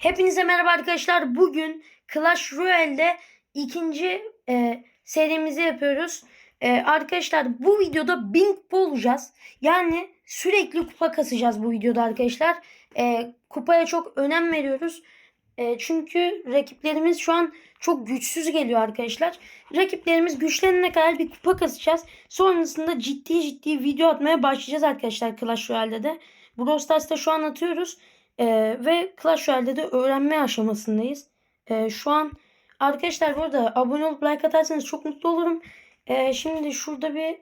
Hepinize merhaba arkadaşlar. Bugün Clash Royale'de ikinci e, serimizi yapıyoruz. E, arkadaşlar bu videoda 1000 kupa olacağız. Yani sürekli kupa kasacağız bu videoda arkadaşlar. E, kupaya çok önem veriyoruz. E, çünkü rakiplerimiz şu an çok güçsüz geliyor arkadaşlar. Rakiplerimiz güçlenene kadar bir kupa kasacağız. Sonrasında ciddi ciddi video atmaya başlayacağız arkadaşlar Clash Royale'de de. Brawl Stars'ta şu an atıyoruz. Ee, ve Clash Royale'de de öğrenme aşamasındayız. Ee, şu an arkadaşlar burada abone olup like atarsanız çok mutlu olurum. Ee, şimdi şurada bir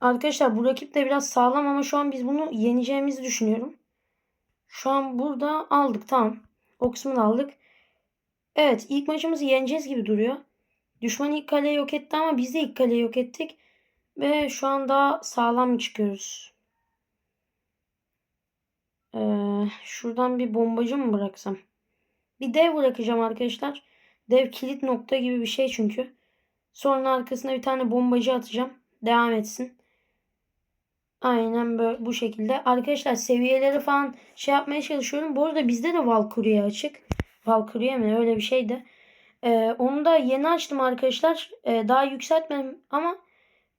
arkadaşlar bu rakip de biraz sağlam ama şu an biz bunu yeneceğimizi düşünüyorum. Şu an burada aldık tamam. O kısmını aldık. Evet ilk maçımızı yeneceğiz gibi duruyor. Düşman ilk kaleyi yok etti ama biz de ilk kaleyi yok ettik. Ve şu an daha sağlam çıkıyoruz. Ee, şuradan bir bombacı mı bıraksam? Bir dev bırakacağım arkadaşlar. Dev kilit nokta gibi bir şey çünkü. Sonra arkasına bir tane bombacı atacağım. Devam etsin. Aynen böyle bu şekilde. Arkadaşlar seviyeleri falan şey yapmaya çalışıyorum. Bu arada bizde de Valkyrie açık. Valkyrie mi öyle bir şeydi. Ee, onu da yeni açtım arkadaşlar. Ee, daha yükseltmedim ama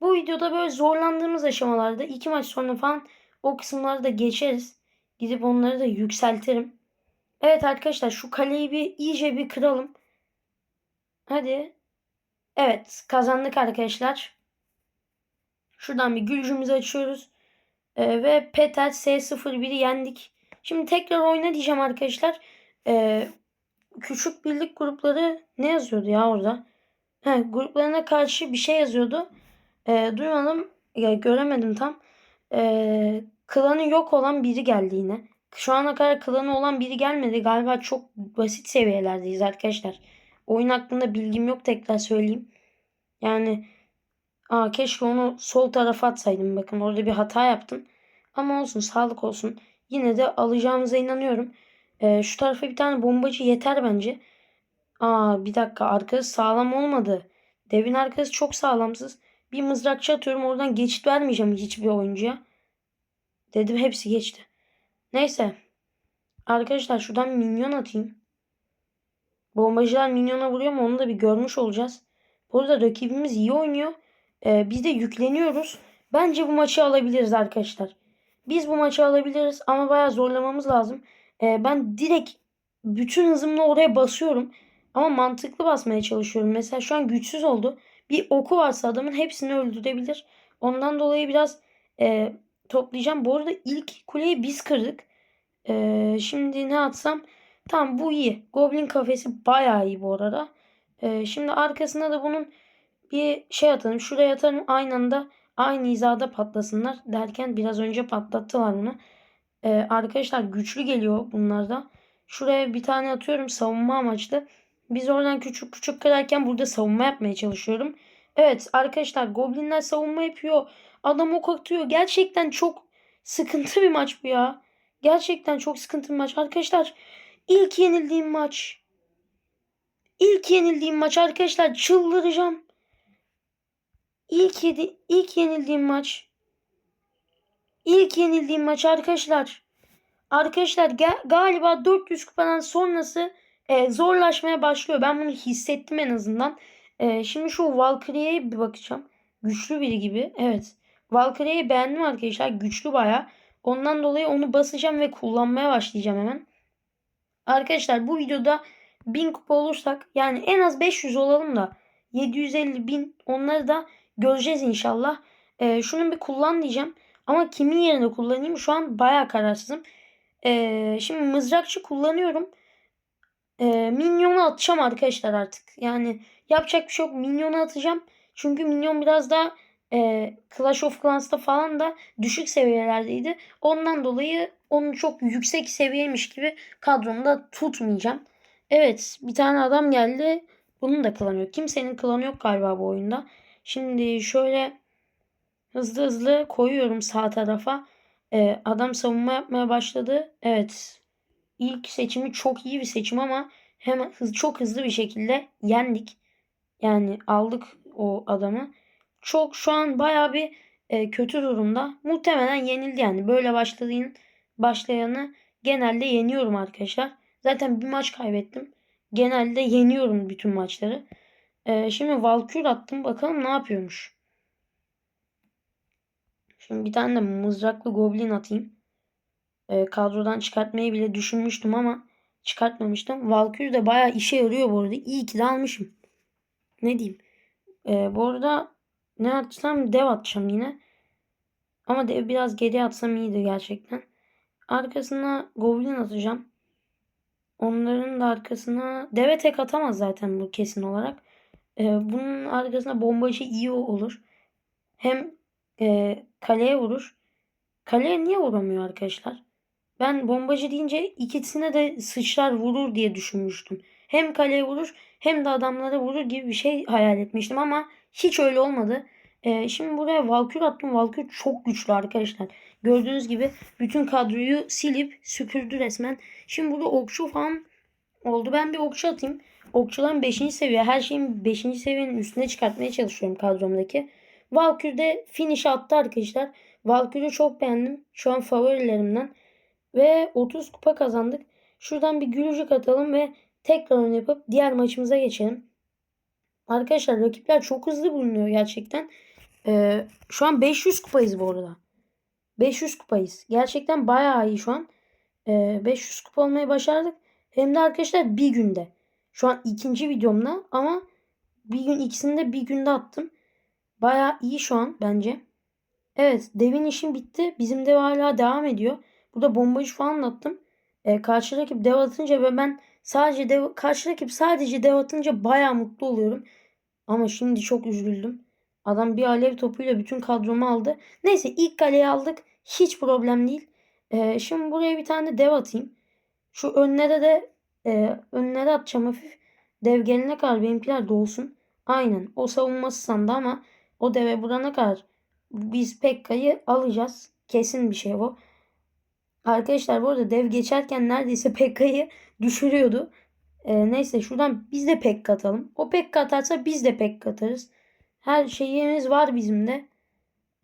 bu videoda böyle zorlandığımız aşamalarda iki maç sonra falan o kısımları da geçeriz. Gidip onları da yükseltirim. Evet arkadaşlar şu kaleyi bir iyice bir kıralım. Hadi. Evet kazandık arkadaşlar. Şuradan bir gülcümüzü açıyoruz. Ee, ve Peter S01'i yendik. Şimdi tekrar oyna diyeceğim arkadaşlar. Ee, küçük birlik grupları ne yazıyordu ya orada? He, gruplarına karşı bir şey yazıyordu. Ee, duymadım. Ya, göremedim tam. Ee, klanı yok olan biri geldi yine. Şu ana kadar klanı olan biri gelmedi. Galiba çok basit seviyelerdeyiz arkadaşlar. Oyun hakkında bilgim yok tekrar söyleyeyim. Yani aa, keşke onu sol tarafa atsaydım. Bakın orada bir hata yaptım. Ama olsun sağlık olsun. Yine de alacağımıza inanıyorum. Ee, şu tarafa bir tane bombacı yeter bence. Aa bir dakika arkası sağlam olmadı. Devin arkası çok sağlamsız. Bir mızrakçı atıyorum oradan geçit vermeyeceğim hiçbir oyuncuya. Dedim hepsi geçti. Neyse. Arkadaşlar şuradan minyon atayım. Bombacılar minyona vuruyor mu onu da bir görmüş olacağız. Burada rakibimiz iyi oynuyor. Ee, biz de yükleniyoruz. Bence bu maçı alabiliriz arkadaşlar. Biz bu maçı alabiliriz ama bayağı zorlamamız lazım. Ee, ben direkt bütün hızımla oraya basıyorum. Ama mantıklı basmaya çalışıyorum. Mesela şu an güçsüz oldu. Bir oku varsa adamın hepsini öldürebilir. Ondan dolayı biraz e, toplayacağım. Bu arada ilk kuleyi biz kırdık. Ee, şimdi ne atsam? Tamam bu iyi. Goblin kafesi bayağı iyi bu arada. Ee, şimdi arkasına da bunun bir şey atalım. Şuraya atalım aynı anda aynı hizada patlasınlar derken biraz önce patlattılar bunu. Ee, arkadaşlar güçlü geliyor bunlar da. Şuraya bir tane atıyorum savunma amaçlı. Biz oradan küçük küçük kırarken burada savunma yapmaya çalışıyorum. Evet arkadaşlar goblinler savunma yapıyor. Adam ok atıyor. Gerçekten çok sıkıntı bir maç bu ya. Gerçekten çok sıkıntı bir maç. Arkadaşlar ilk yenildiğim maç. İlk yenildiğim maç arkadaşlar çıldıracağım. İlk, yedi, ilk yenildiğim maç. İlk yenildiğim maç arkadaşlar. Arkadaşlar ga- galiba 400 kupadan sonrası e, zorlaşmaya başlıyor. Ben bunu hissettim en azından. E, şimdi şu Valkyrie'ye bir bakacağım. Güçlü biri gibi. Evet. Valkyrie'yi beğendim arkadaşlar. Güçlü baya. Ondan dolayı onu basacağım ve kullanmaya başlayacağım hemen. Arkadaşlar bu videoda 1000 kupa olursak yani en az 500 olalım da 750 bin onları da göreceğiz inşallah. Ee, şunu bir kullan diyeceğim. Ama kimin yerine kullanayım şu an baya kararsızım. Ee, şimdi mızrakçı kullanıyorum. Ee, minyonu atacağım arkadaşlar artık. Yani yapacak bir şey yok. Minyonu atacağım. Çünkü minyon biraz daha e, Clash of Clans'ta falan da düşük seviyelerdeydi. Ondan dolayı onu çok yüksek seviyeymiş gibi kadromda tutmayacağım. Evet bir tane adam geldi. Bunun da klanı yok. Kimsenin klanı yok galiba bu oyunda. Şimdi şöyle hızlı hızlı koyuyorum sağ tarafa. Ee, adam savunma yapmaya başladı. Evet. İlk seçimi çok iyi bir seçim ama hemen hız, çok hızlı bir şekilde yendik. Yani aldık o adamı çok şu an baya bir e, kötü durumda. Muhtemelen yenildi yani. Böyle başladığın başlayanı genelde yeniyorum arkadaşlar. Zaten bir maç kaybettim. Genelde yeniyorum bütün maçları. Ee, şimdi Valkür attım. Bakalım ne yapıyormuş. Şimdi bir tane de mızraklı goblin atayım. Ee, kadrodan çıkartmayı bile düşünmüştüm ama çıkartmamıştım. Valkür de bayağı işe yarıyor bu arada. İyi ki de almışım. Ne diyeyim. Ee, bu arada ne atsam dev atacağım yine. Ama dev biraz geri atsam iyiydi gerçekten. Arkasına goblin atacağım. Onların da arkasına deve tek atamaz zaten bu kesin olarak. Ee, bunun arkasına bombacı iyi olur. Hem e, kaleye vurur. Kaleye niye vuramıyor arkadaşlar? Ben bombacı deyince ikisine de sıçrar vurur diye düşünmüştüm. Hem kaleye vurur hem de adamlara vurur gibi bir şey hayal etmiştim ama hiç öyle olmadı. Ee, şimdi buraya Valkür attım. Valkür çok güçlü arkadaşlar. Gördüğünüz gibi bütün kadroyu silip süpürdü resmen. Şimdi burada okçu falan oldu. Ben bir okçu atayım. Okçuların 5. seviye. Her şeyin 5. seviyenin üstüne çıkartmaya çalışıyorum kadromdaki. Valkür de finish attı arkadaşlar. Valkür'ü çok beğendim. Şu an favorilerimden. Ve 30 kupa kazandık. Şuradan bir gülücük atalım ve tekrar oyun yapıp diğer maçımıza geçelim. Arkadaşlar rakipler çok hızlı bulunuyor gerçekten. Ee, şu an 500 kupayız bu arada. 500 kupayız. Gerçekten bayağı iyi şu an. Ee, 500 kupa olmayı başardık. Hem de arkadaşlar bir günde. Şu an ikinci videomda ama bir gün ikisini de bir günde attım. Bayağı iyi şu an bence. Evet devin işim bitti. Bizim dev hala devam ediyor. Burada bombacı falan attım. Ee, karşı rakip dev atınca ve ben sadece dev, karşı rakip sadece dev atınca bayağı mutlu oluyorum. Ama şimdi çok üzüldüm. Adam bir alev topuyla bütün kadromu aldı. Neyse ilk kaleyi aldık. Hiç problem değil. Ee, şimdi buraya bir tane dev atayım. Şu önlere de e, önlere atacağım hafif. Dev gelene kadar benimkiler dolsun. Aynen. O savunması sandı ama o deve burana kadar biz Pekka'yı alacağız. Kesin bir şey bu. Arkadaşlar bu arada dev geçerken neredeyse Pekka'yı düşürüyordu. Ee, neyse şuradan biz de Pekka atalım. O Pekka atarsa biz de Pekka atarız. Her şeyimiz var bizim de.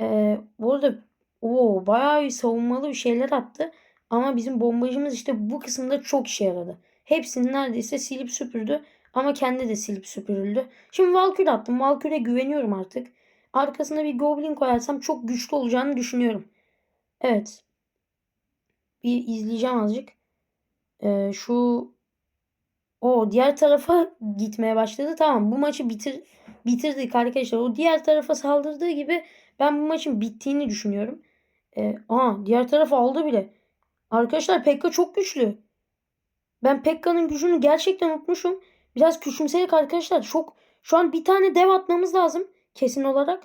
Ee, bu arada o bayağı bir savunmalı bir şeyler attı. Ama bizim bombacımız işte bu kısımda çok işe yaradı. Hepsini neredeyse silip süpürdü. Ama kendi de silip süpürüldü. Şimdi Valkyrie attım. Valkyrie'ye güveniyorum artık. Arkasına bir Goblin koyarsam çok güçlü olacağını düşünüyorum. Evet. Bir izleyeceğim azıcık. Ee, şu o diğer tarafa gitmeye başladı. Tamam bu maçı bitir bitirdik arkadaşlar. O diğer tarafa saldırdığı gibi ben bu maçın bittiğini düşünüyorum. Ee, aa diğer tarafı aldı bile. Arkadaşlar Pekka çok güçlü. Ben Pekka'nın gücünü gerçekten unutmuşum. Biraz küçümseyerek arkadaşlar çok şu an bir tane dev atmamız lazım kesin olarak.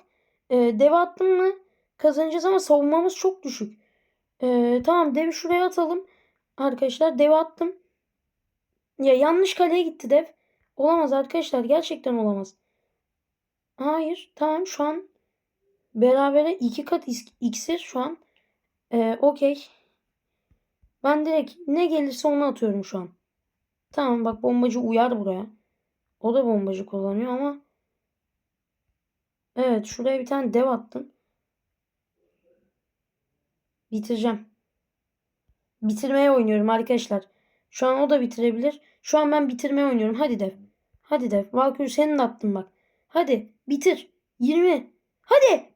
Ee, dev attım mı kazanacağız ama savunmamız çok düşük. Ee, tamam devi şuraya atalım. Arkadaşlar dev attım. Ya yanlış kaleye gitti dev. Olamaz arkadaşlar. Gerçekten olamaz. Hayır. Tamam şu an berabere iki kat iksir şu an. Ee, Okey. Ben direkt ne gelirse onu atıyorum şu an. Tamam bak bombacı uyar buraya. O da bombacı kullanıyor ama. Evet şuraya bir tane dev attım. Bitireceğim. Bitirmeye oynuyorum arkadaşlar. Şu an o da bitirebilir. Şu an ben bitirmeye oynuyorum. Hadi dev. Hadi dev. Valkyrie senin attın bak. Hadi bitir. 20. Hadi.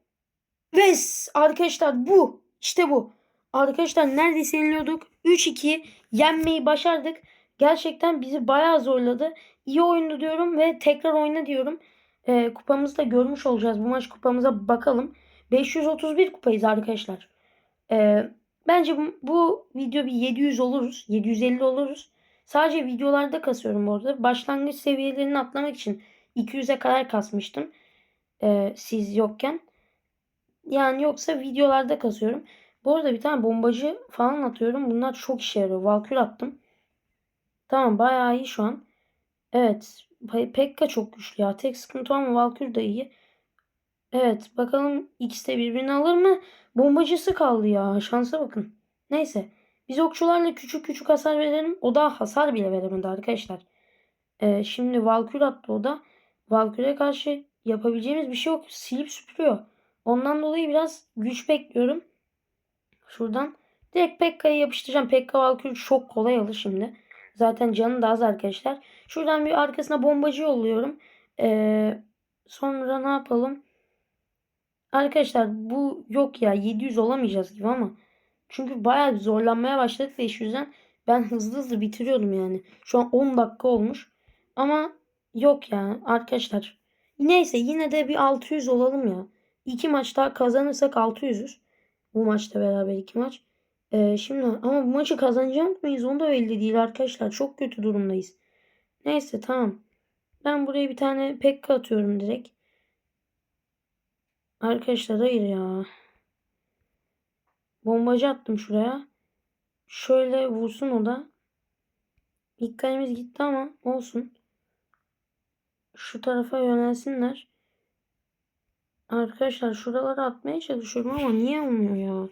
Ve arkadaşlar bu. İşte bu. Arkadaşlar neredeyse yeniliyorduk. 3-2 yenmeyi başardık. Gerçekten bizi bayağı zorladı. İyi oyundu diyorum ve tekrar oyna diyorum. E, kupamızı da görmüş olacağız. Bu maç kupamıza bakalım. 531 kupayız arkadaşlar. E, bence bu, bu video bir 700 oluruz. 750 oluruz. Sadece videolarda kasıyorum orada. Başlangıç seviyelerini atlamak için 200'e kadar kasmıştım. E, siz yokken. Yani yoksa videolarda kasıyorum. Bu arada bir tane bombacı falan atıyorum. Bunlar çok işe yarıyor. Valkür attım. Tamam bayağı iyi şu an. Evet. Pekka çok güçlü ya. Tek sıkıntı ama Valkür de iyi. Evet. Bakalım ikisi de birbirini alır mı? Bombacısı kaldı ya. Şansa bakın. Neyse. Biz okçularla küçük küçük hasar verelim. O da hasar bile veremedi arkadaşlar. Ee, şimdi Valkür attı o da. Valkür'e karşı yapabileceğimiz bir şey yok. Silip süpürüyor. Ondan dolayı biraz güç bekliyorum. Şuradan direkt Pekka'yı yapıştıracağım. Pekka Valkyrie çok kolay alır şimdi. Zaten canı da az arkadaşlar. Şuradan bir arkasına bombacı yolluyorum. Ee, sonra ne yapalım? Arkadaşlar bu yok ya 700 olamayacağız gibi ama. Çünkü bayağı zorlanmaya başladık 500'den. Ben hızlı hızlı bitiriyorum yani. Şu an 10 dakika olmuş. Ama yok ya arkadaşlar. Neyse yine de bir 600 olalım ya. İki maç daha kazanırsak 600'üz. Bu maçta beraber iki maç. Ee, şimdi ama bu maçı kazanacak mıyız? Onu da belli değil arkadaşlar. Çok kötü durumdayız. Neyse tamam. Ben buraya bir tane pekka atıyorum direkt. Arkadaşlar hayır ya. Bombacı attım şuraya. Şöyle vursun o da. İlk gitti ama olsun. Şu tarafa yönelsinler. Arkadaşlar şuralara atmaya çalışıyorum ama niye olmuyor ya?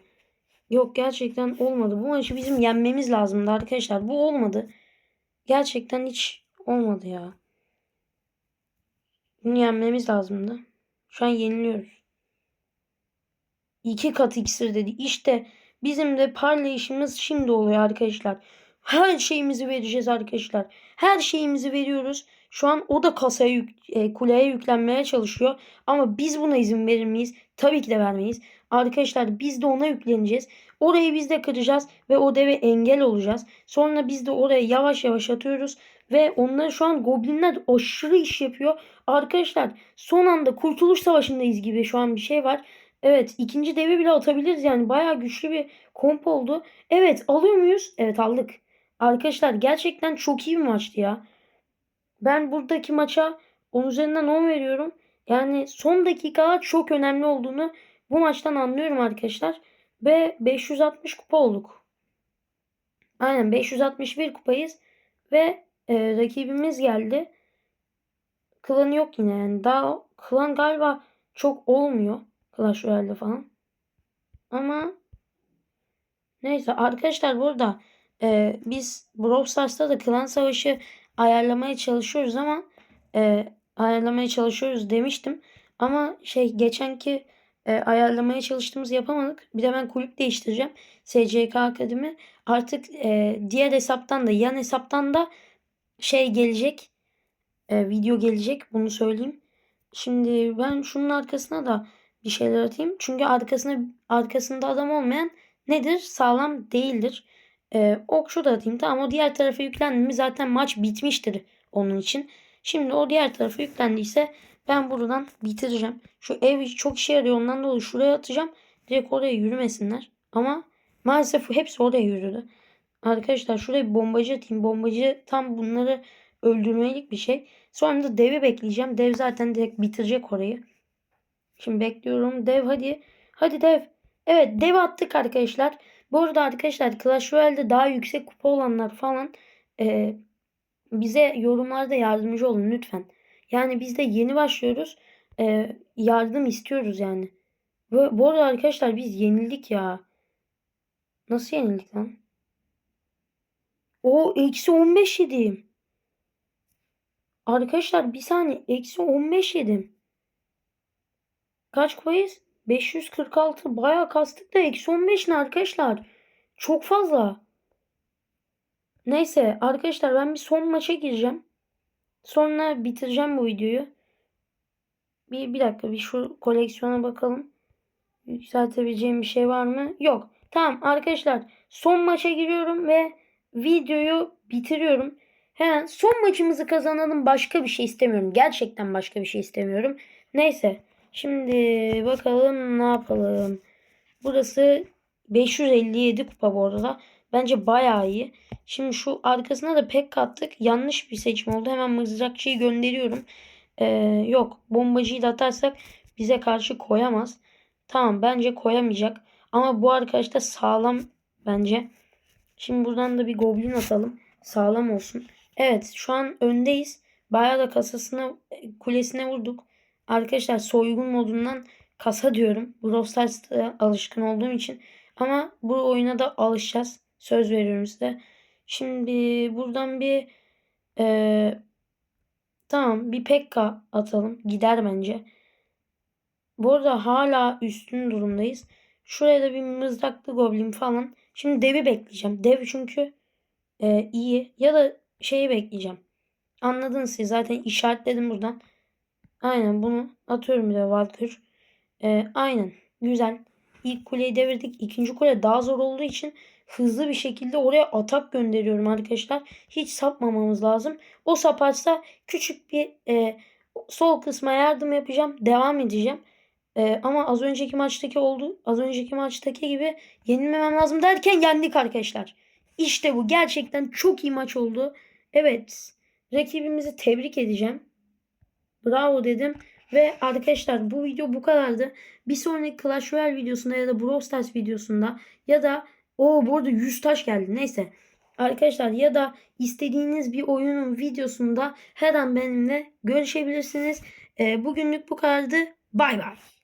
Yok gerçekten olmadı. Bu maçı bizim yenmemiz lazımdı arkadaşlar. Bu olmadı. Gerçekten hiç olmadı ya. Bunu yenmemiz lazımdı. Şu an yeniliyoruz. İki kat iksir dedi. İşte bizim de parlayışımız şimdi oluyor arkadaşlar. Her şeyimizi vereceğiz arkadaşlar. Her şeyimizi veriyoruz. Şu an o da kasaya yük, e, kuleye yüklenmeye çalışıyor. Ama biz buna izin verir miyiz? Tabii ki de vermeyiz. Arkadaşlar biz de ona yükleneceğiz. Orayı biz de kıracağız ve o deve engel olacağız. Sonra biz de oraya yavaş yavaş atıyoruz. Ve onları şu an goblinler aşırı iş yapıyor. Arkadaşlar son anda kurtuluş savaşındayız gibi şu an bir şey var. Evet ikinci devi bile atabiliriz yani bayağı güçlü bir komp oldu. Evet alıyor muyuz? Evet aldık. Arkadaşlar gerçekten çok iyi bir maçtı ya. Ben buradaki maça 10 üzerinden 10 veriyorum. Yani son dakikalar çok önemli olduğunu bu maçtan anlıyorum arkadaşlar. Ve 560 kupa olduk. Aynen 561 kupayız. Ve e, rakibimiz geldi. Klanı yok yine yani. Daha klan galiba çok olmuyor. Clash Royale'de falan. Ama neyse arkadaşlar burada e, biz Brawl Stars'ta da klan savaşı ayarlamaya çalışıyoruz ama e, ayarlamaya çalışıyoruz demiştim. Ama şey geçenki e, ayarlamaya çalıştığımız yapamadık. Bir de ben kulüp değiştireceğim. SCK Akademi. Artık e, diğer hesaptan da yan hesaptan da şey gelecek. E, video gelecek. Bunu söyleyeyim. Şimdi ben şunun arkasına da bir şeyler atayım. Çünkü arkasına arkasında adam olmayan nedir? Sağlam değildir. Ee, okçu da atayım. Tamam o diğer tarafa yüklendi mi zaten maç bitmiştir onun için. Şimdi o diğer tarafa yüklendiyse ben buradan bitireceğim. Şu ev çok işe yarıyor ondan dolayı şuraya atacağım. Direkt oraya yürümesinler. Ama maalesef hepsi oraya yürüdü. Arkadaşlar şuraya bombacı atayım. Bombacı tam bunları öldürmelik bir şey. Sonra da devi bekleyeceğim. Dev zaten direkt bitirecek orayı. Şimdi bekliyorum. Dev hadi. Hadi dev. Evet dev attık arkadaşlar. Bu arada arkadaşlar Clash Royale'de daha yüksek kupa olanlar falan e, bize yorumlarda yardımcı olun lütfen. Yani biz de yeni başlıyoruz. E, yardım istiyoruz yani. Bu, bu arada arkadaşlar biz yenildik ya. Nasıl yenildik lan? O eksi 15 yedim. Arkadaşlar bir saniye eksi 15 yedim. Kaç kupayız? 546. Bayağı kastık da eksi 15 ne arkadaşlar? Çok fazla. Neyse arkadaşlar ben bir son maça gireceğim. Sonra bitireceğim bu videoyu. Bir, bir dakika bir şu koleksiyona bakalım. Yükseltebileceğim bir şey var mı? Yok. Tamam arkadaşlar son maça giriyorum ve videoyu bitiriyorum. Hemen son maçımızı kazanalım. Başka bir şey istemiyorum. Gerçekten başka bir şey istemiyorum. Neyse. Şimdi bakalım ne yapalım. Burası 557 kupa bu arada. Bence bayağı iyi. Şimdi şu arkasına da pek kattık. Yanlış bir seçim oldu. Hemen mızrakçıyı gönderiyorum. Ee, yok bombacıyı da atarsak bize karşı koyamaz. Tamam bence koyamayacak. Ama bu arkadaş da sağlam bence. Şimdi buradan da bir goblin atalım. Sağlam olsun. Evet şu an öndeyiz. Bayağı da kasasına kulesine vurduk. Arkadaşlar soygun modundan kasa diyorum. Brawl Stars'ta alışkın olduğum için. Ama bu oyuna da alışacağız. Söz veriyorum size. Şimdi buradan bir e, tamam bir Pekka atalım. Gider bence. Bu arada hala üstün durumdayız. Şuraya da bir mızraklı goblin falan. Şimdi devi bekleyeceğim. Dev çünkü e, iyi ya da şeyi bekleyeceğim. Anladınız siz zaten işaretledim buradan. Aynen bunu atıyorum bir de Valkür. E, aynen güzel. İlk kuleyi devirdik. İkinci kule daha zor olduğu için hızlı bir şekilde oraya atak gönderiyorum arkadaşlar. Hiç sapmamamız lazım. O saparsa küçük bir e, sol kısma yardım yapacağım. Devam edeceğim. E, ama az önceki maçtaki oldu. Az önceki maçtaki gibi yenilmemem lazım derken yendik arkadaşlar. İşte bu. Gerçekten çok iyi maç oldu. Evet. Rakibimizi tebrik edeceğim. Bravo dedim. Ve arkadaşlar bu video bu kadardı. Bir sonraki Clash Royale videosunda ya da Brawl Stars videosunda ya da o bu arada 100 taş geldi. Neyse. Arkadaşlar ya da istediğiniz bir oyunun videosunda her an benimle görüşebilirsiniz. Ee, bugünlük bu kadardı. Bay bay.